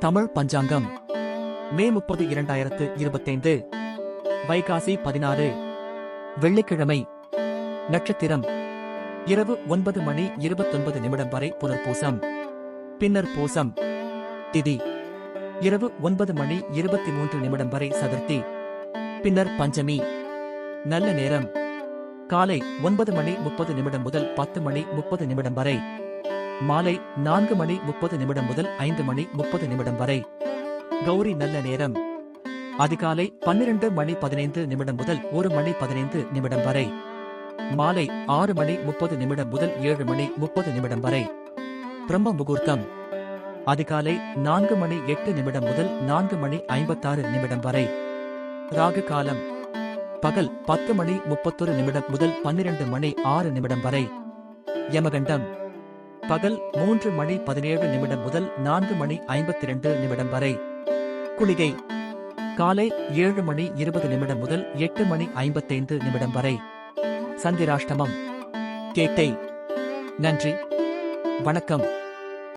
தமிழ் பஞ்சாங்கம். மே முப்பது இரண்டாயிரத்து இருபத்தைந்து. வைகாசி பதினாறு. வெள்ளிக்கிழமை. நட்சத்திரம். இரவு ஒன்பது மணி இருபத்தொன்பது நிமிடம் வரை புனர்பூசம். பின்னர் பூசம். திதி. இரவு ஒன்பது மணி இருபத்தி மூன்று நிமிடம் வரை சதுர்த்தி. பின்னர் பஞ்சமி. நல்ல நேரம். காலை ஒன்பது மணி முப்பது நிமிடம் முதல் பத்து மணி முப்பது நிமிடம் வரை. மாலை நான்கு மணி முப்பது நிமிடம் முதல் ஐந்து மணி முப்பது நிமிடம் வரை. கௌரி நல்ல நேரம். அதிகாலை பன்னிரண்டு மணி பதினைந்து நிமிடம் முதல் ஒரு மணி பதினைந்து நிமிடம் வரை. மாலை ஆறு மணி முப்பது நிமிடம் முதல் ஏழு மணி முப்பது நிமிடம் வரை. பிரம்ம முகூர்த்தம். அதிகாலை நான்கு மணி எட்டு நிமிடம் முதல் நான்கு மணி ஐம்பத்தாறு நிமிடம் வரை. ராகு காலம். பகல் பத்து மணி முப்பத்தொரு நிமிடம் முதல் பன்னிரண்டு மணி ஆறு நிமிடம் வரை. யமகண்டம். பகல் மூன்று மணி பதினேழு நிமிடம் முதல் நான்கு மணி ஐம்பத்தி இரண்டு நிமிடம் வரை. குளிகை. காலை ஏழு மணி இருபது நிமிடம் முதல் எட்டு மணி ஐம்பத்தைந்து நிமிடம் வரை. சந்திராஷ்டமம். கேட்டை. நன்றி. வணக்கம்.